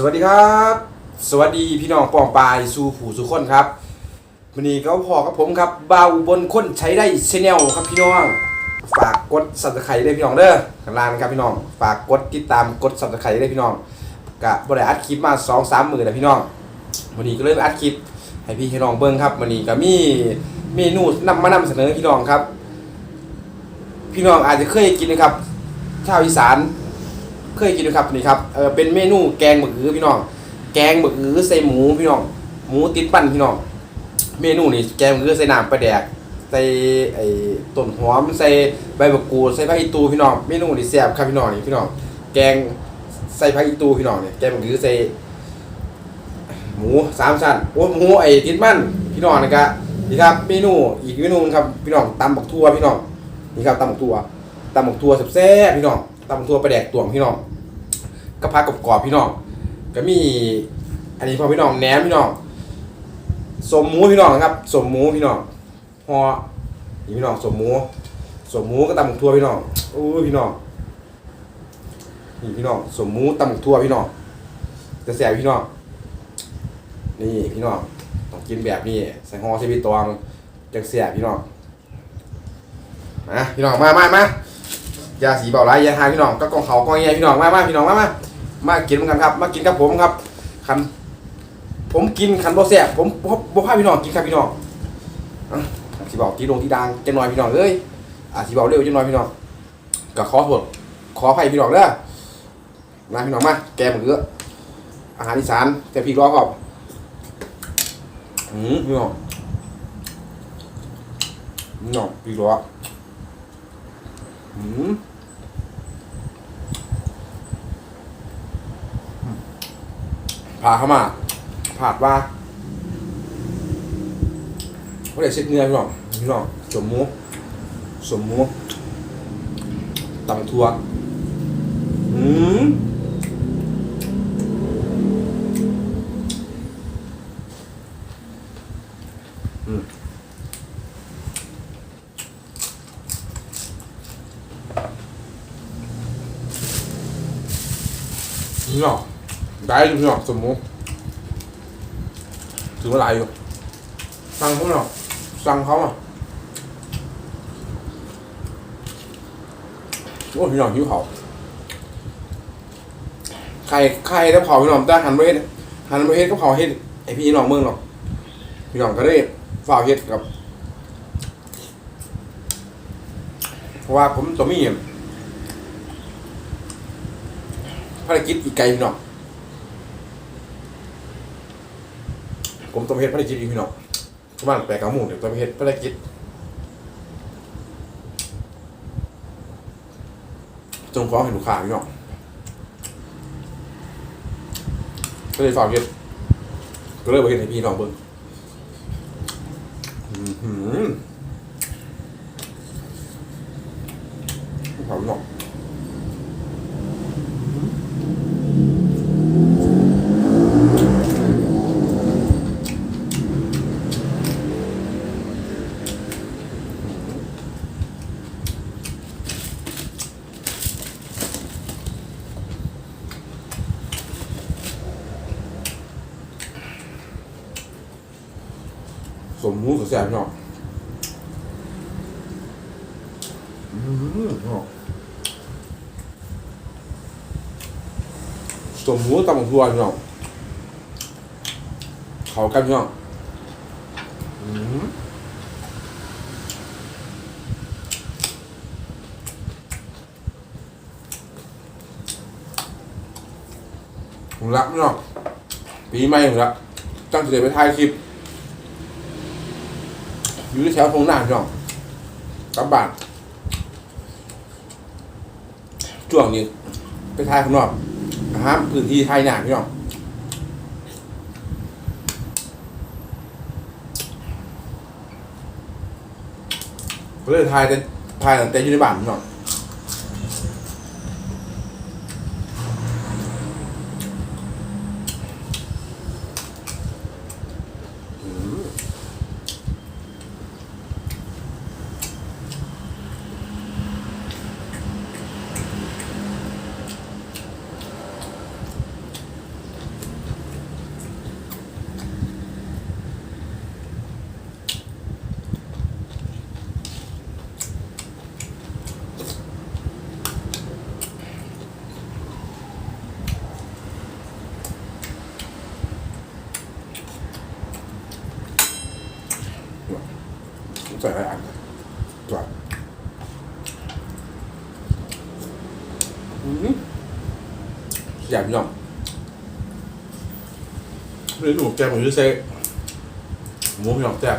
สวัสดีครับ สวัสดีพี่น้องปองปายสู่ผู้สู่คนครับวันนี้ก็พอกับผมครับบ่าวบนคนใช้ได้ชแนลครับพี่น้อง ฝากกดสับสไครต์ได้พี่น้องเด้อข้างล่างครับพี่น้อง ฝากกดติดตามกดสับสไครต์ได้พี่น้องกะบริอัดคลิปมา2อสามหมื่นนะพี่น้องวันนี้ก็เริ่มอัดคลิปให้พี่ให้น้องเบิ้งครับวันนี้ก็มีเมนูนำมานำเสนอพี่น้องครับ พี่น้องอาจจะเคยกินนะครับชาวอีสาน เคยกินไหมครับนี่ครับเออเป็นเมนูแกงหมึกอือพี่น้อง แกงหมึกอือใส่หมูพี่น้อง หมูติดปั้นพี่น้อง เมนูนี่แกงหมึกอือใส่น้ำปลาแดก ใส่ไอ้ต้นหอม ใส่ใบมะกรูดใส่ผักอีตูพี่น้อง เมนูนี่แซ่บครับพี่น้องนี่พี่น้อง แกงใส่ผักอีตูพี่น้องเนี่ย แกงหมึกอือใส่หมูสามชั้น โอ้หมูไอ้ติดมันพี่น้องนะครับนี่ครับเมนูอีกเมนูนึงครับพี่น้องตำบักทั่วพี่น้องนี่ครับตำบักทั่วตำบักทั่วแซ่บๆพี่น้องตำบักทั่วปลาแดกตวงพี่น้อง ก็พักกรอบๆพี่น้องก็มี อันนี้พอพี่น้องแหนมพี่น้องสมหมูพี่น้องครับสมหมูพี่น้องพอนี่พี่น้องสมหมูสมหมูก็ตำหมกทั่วพี่น้องโอ้พี่น้องนี่พี่น้องสมหมูตำหมกทั่วพี่น้องจะแสบพี่น้องนี่พี่น้องต้องกินแบบนี้ใส่ห่อใส่ใบตองจังแสบพี่น้องมาพี่น้องมามามา ยาสีเบาไรยาทาพี่น้องก็กองเขากองเงี้ยพี่น้องมามาพี่น้องมามามากินเหมือนกันครับ มากินกับผมครับคันผมกินคันบ่แซ่บผมบ่บ่พาพี่น้องกินครับพี่น้องอะสีเบาที่ลงที่ดังจะน้อยพี่น้องเอ้ยอะสีเบาเร็วจะน้อยพี่น้องก็ขอโทษขออภัยพี่น้องเด้อมาพี่น้องมาแกงหมืออาหารอีสานแต่พี่รอครับอืมพี่น้องน้องพี่รอ ผ่าเข้ามาผ่าดว่าว่าได้เช็ดเนื้อพี่น้องพี่น้องสมมูสมมูตำทัวอืมอืม พี่น้อง ได้อยู่พี่น้องสมมุติถือว่าหลายอยู่สั่งพวกน้องสั่งเขาอะโอ้พี่น้องหิวเขาใครใครได้เผาพี่น้องแต่หันไปเฮ็ดหันไปเฮ็ดก็เผาเฮ็ดไอพี่น้องเมืองหรอกพี่น้องก็ได้ฝ่าเฮ็ดกับว่าผมตัวมีภารกิจอีกไกลพี่น้อง ผมต้องไปเฮ็ดภารกิจอีกพี่น้องประมาณแปดเก้าโมงเดี๋ยวต้องไปเฮ็ดภารกิจจงฟ้องให้ลูกค้าพี่น้องก็เลยฝากเฮ็ดก็เลยไปเฮ็ดให้พี่น้องเบิ่งอื้อหือขอบคุณ แสบเนาะอืมเนาะสมมูตำบักทั่วเนาะเขากันเนาะอืมผมรักเนาะปีใหม่ผมรักตั้งใจไปถ่ายคลิป อยู่ที่แถวทงหน้าพี่น้องกลับบ้านช่วงนี้ไปทายข้างนอกห้ามพื้นที่ทายหนาพี่น้องก็เลยทายแต่ทายตั้งแต่อยู่ในบ้านพี่น้องอืม ใส่อะไรอันจอดอืมอยากพี่น้อง ไมนูแกงมูยูเซ่หมูพี่น้องแจ๊บ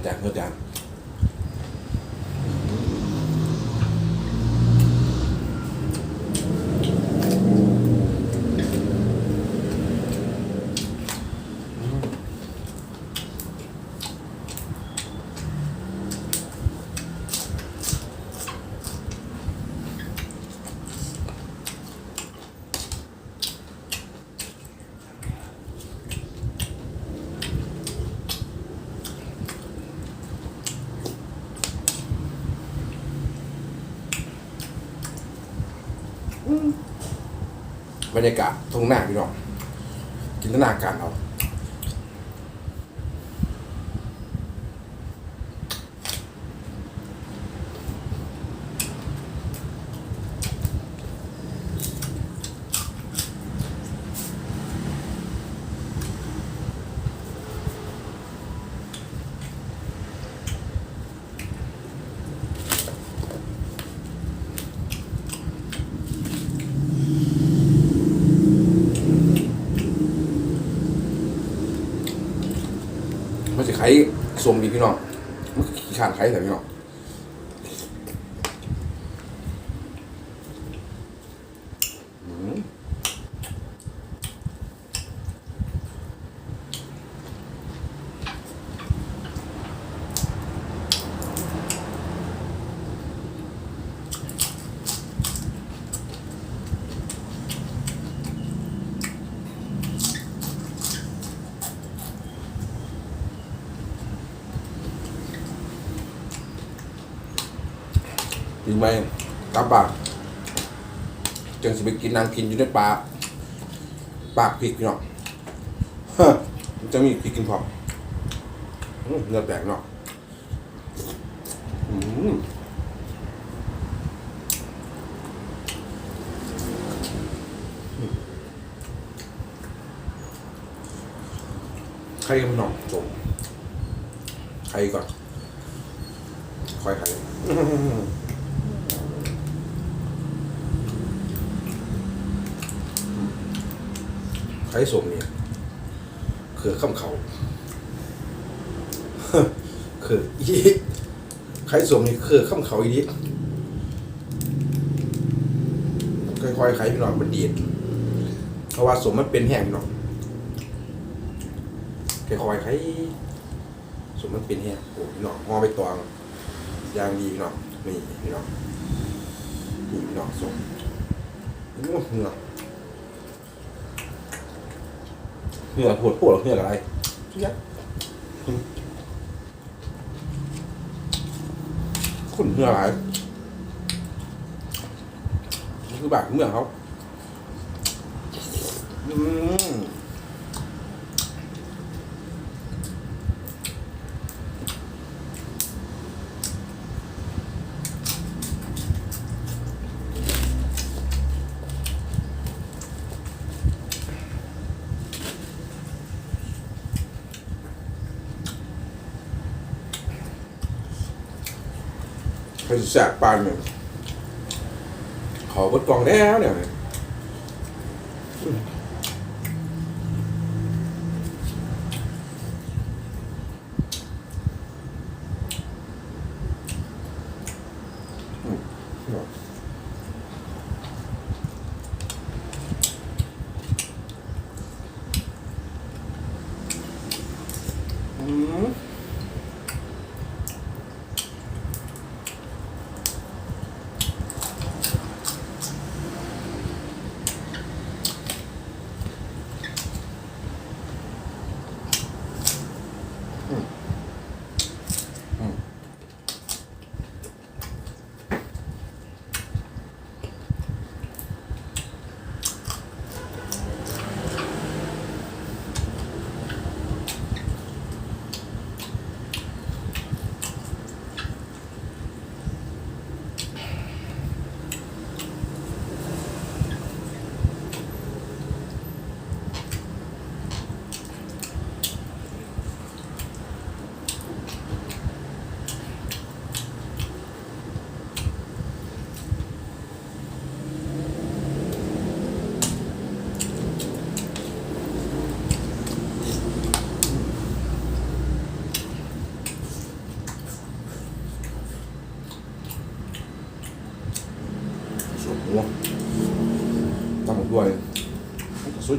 หัวจานหัวจาน บรรยากาศตรงหน้าพี่น้องจินตนาการเอา ไข่สมดีพี่น้องมันขี้ขานไข่แต่พี่น้องอืมกิน ไปกลับปากจังสิไปกินนางกินอยู่ในปากปากพริกพี่น้องฮะจะมีพริกกินพร้อมเนื้อแตกเนาะอืมไข่กับน้องจมไข่ก่อนค่อยไข่ ไข่สมเนี่ยคือข้ามเขาคืออีไข่สมนี่คือข้ามเขาอีดิค่อยๆไข่พี่น้องมันดีดเพราะว่าสมมันเป็นแห้งพี่น้องค่อยๆไข่สมมันเป็นแห้งโอ้พี่น้องงอไปตองยางดีพี่น้องนี่พี่น้องนี่พี่น้องสมโอ้เหงื่อ เหงื่อปวดปวดเหงื่ออะไรเยอะขุ่นเหงื่ออะไรนี่คือแบบเหงื่อเขาอืม ไปแสบปานเนี่ยขอบดกล่องแล้วเนี่ยอืม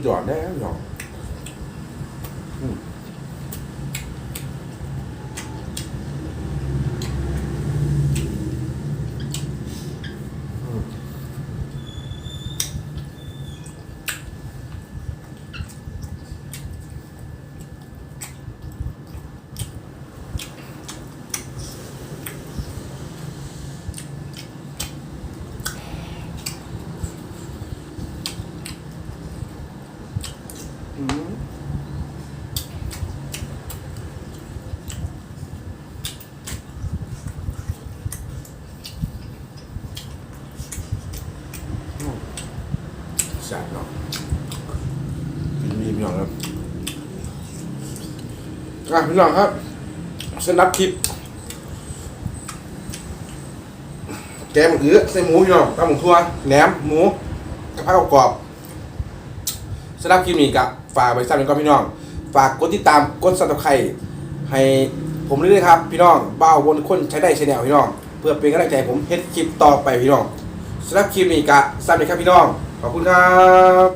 สุดยอดแน่พี่น้องอืมอืมอืมแซ่บเนาะกินมีพี่น้องครับอะ พี่น้องครับสนับคลิป แกงอื้อใส่หมูพี่น้องตำหมูทั่วแหนมหมูกระเพรากรอบสำหรับคลิปนี้กับฝากไปซ้ำอีกก่อนพี่น้อง ฝากกดติดตามกดซับสไครต์ให้ผมเรื่อยๆครับ พี่น้องเบ้าบนคนใช้ได้ใช้แนวพี่น้อง เพื่อเป็นกำลังใจผมเฮ็ดคลิปต่อไปพี่น้องสำหรับคลิปนี้กับซ้ำอีกครับพี่น้อง ขอบคุณครับ